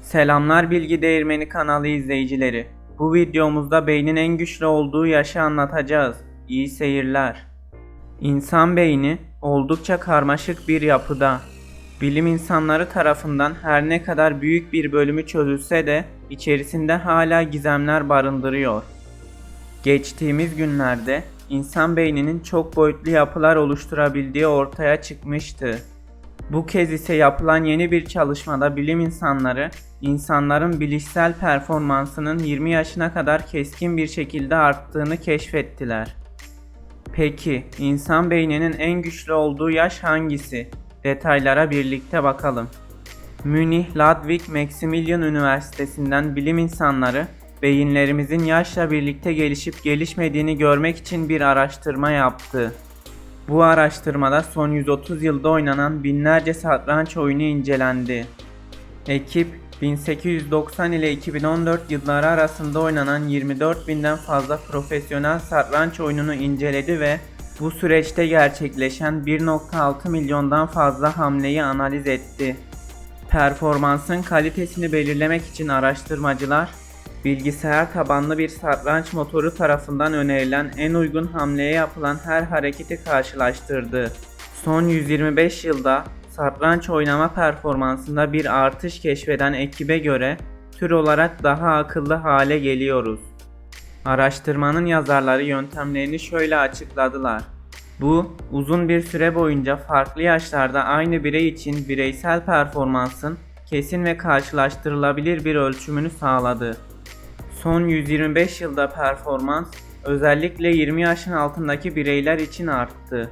Selamlar Bilgi Değirmeni kanalı izleyicileri. Bu videomuzda beynin en güçlü olduğu yaşı anlatacağız. İyi seyirler. İnsan beyni oldukça karmaşık bir yapıda. Bilim insanları tarafından her ne kadar büyük bir bölümü çözülse de içerisinde hala gizemler barındırıyor. Geçtiğimiz günlerde insan beyninin çok boyutlu yapılar oluşturabildiği ortaya çıkmıştı. Bu kez ise yapılan yeni bir çalışmada bilim insanları insanların bilişsel performansının 20 yaşına kadar keskin bir şekilde arttığını keşfettiler. Peki insan beyninin en güçlü olduğu yaş hangisi? Detaylara birlikte bakalım. Münih Ludwig Maximilian Üniversitesi'nden bilim insanları beyinlerimizin yaşla birlikte gelişip gelişmediğini görmek için bir araştırma yaptı. Bu araştırmada son 130 yılda oynanan binlerce satranç oyunu incelendi. Ekip 1890 ile 2014 yılları arasında oynanan 24 binden fazla profesyonel satranç oyununu inceledi ve bu süreçte gerçekleşen 1.6 milyondan fazla hamleyi analiz etti. Performansın kalitesini belirlemek için araştırmacılar bilgisayar tabanlı bir satranç motoru tarafından önerilen en uygun hamleye yapılan her hareketi karşılaştırdı. Son 125 yılda satranç oynama performansında bir artış keşfeden ekibe göre tür olarak daha akıllı hale geliyoruz. Araştırmanın yazarları yöntemlerini şöyle açıkladılar. Bu, uzun bir süre boyunca farklı yaşlarda aynı birey için bireysel performansın kesin ve karşılaştırılabilir bir ölçümünü sağladı. Son 125 yılda performans özellikle 20 yaşın altındaki bireyler için arttı.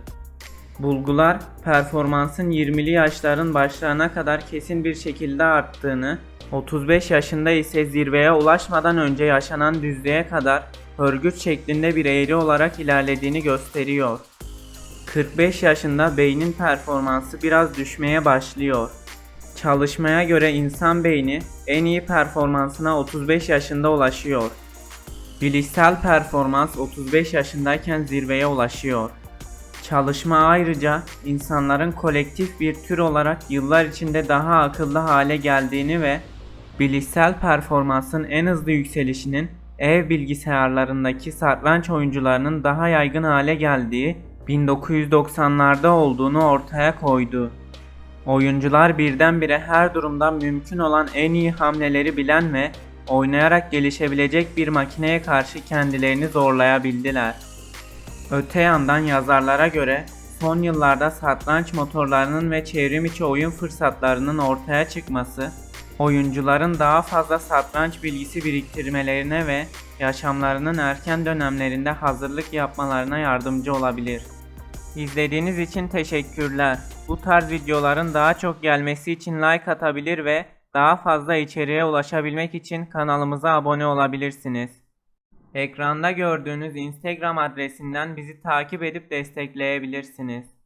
Bulgular performansın 20'li yaşların başlarına kadar kesin bir şekilde arttığını, 35 yaşında ise zirveye ulaşmadan önce yaşanan düzlüğe kadar hörgüç şeklinde bir eğri olarak ilerlediğini gösteriyor. 45 yaşında beynin performansı biraz düşmeye başlıyor. Çalışmaya göre insan beyni en iyi performansına 35 yaşında ulaşıyor. Bilişsel performans 35 yaşındayken zirveye ulaşıyor. Çalışma ayrıca insanların kolektif bir tür olarak yıllar içinde daha akıllı hale geldiğini ve bilişsel performansın en hızlı yükselişinin ev bilgisayarlarındaki satranç oyuncularının daha yaygın hale geldiği 1990'larda olduğunu ortaya koydu. Oyuncular birdenbire her durumda mümkün olan en iyi hamleleri bilen ve oynayarak gelişebilecek bir makineye karşı kendilerini zorlayabildiler. Öte yandan yazarlara göre son yıllarda satranç motorlarının ve çevrim içi oyun fırsatlarının ortaya çıkması, oyuncuların daha fazla satranç bilgisi biriktirmelerine ve yaşamlarının erken dönemlerinde hazırlık yapmalarına yardımcı olabilir. İzlediğiniz için teşekkürler. Bu tarz videoların daha çok gelmesi için like atabilir ve daha fazla içeriğe ulaşabilmek için kanalımıza abone olabilirsiniz. Ekranda gördüğünüz Instagram adresinden bizi takip edip destekleyebilirsiniz.